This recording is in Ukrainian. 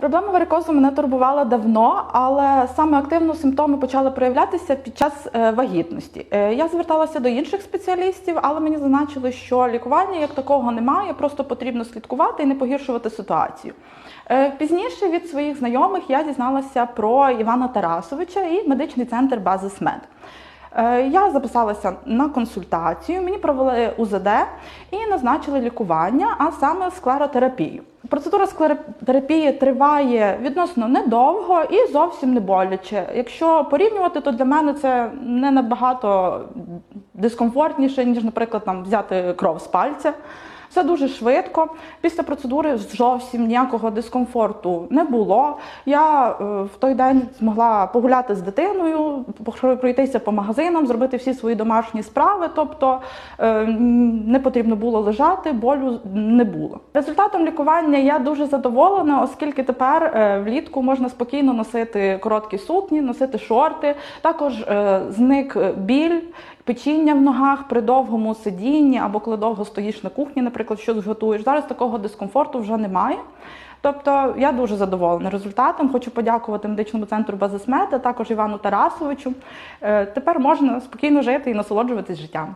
Проблема варикозу мене турбувала давно, але саме активно симптоми почали проявлятися під час е, вагітності. Е, Я зверталася до інших спеціалістів, але мені зазначили, що лікування як такого немає, просто потрібно слідкувати і не погіршувати ситуацію. Е, Пізніше від своїх знайомих я дізналася про Івана Тарасовича і медичний центр Базис Мед. Я записалася на консультацію, мені провели УЗД і назначили лікування, а саме склеротерапію. Процедура склеротерапії триває відносно недовго і зовсім не боляче. Якщо порівнювати, то для мене це не набагато дискомфортніше, ніж, наприклад, там взяти кров з пальця. Все дуже швидко. Після процедури зовсім ніякого дискомфорту не було. Я е, в той день змогла погуляти з дитиною, пройтися по магазинам, зробити всі свої домашні справи. Тобто е, не потрібно було лежати, болю не було. Результатом лікування я дуже задоволена, оскільки тепер е, влітку можна спокійно носити короткі сукні, носити шорти. Також зник біль печіння в ногах при довгому сидінні або коли довго стоїш на кухні, наприклад, щось готуєш. Зараз такого дискомфорту вже немає. Тобто я дуже задоволена результатом. Хочу подякувати медичному центру Базисмет, а також Івану Тарасовичу. Е, Тепер можна спокійно жити і насолоджуватись життям.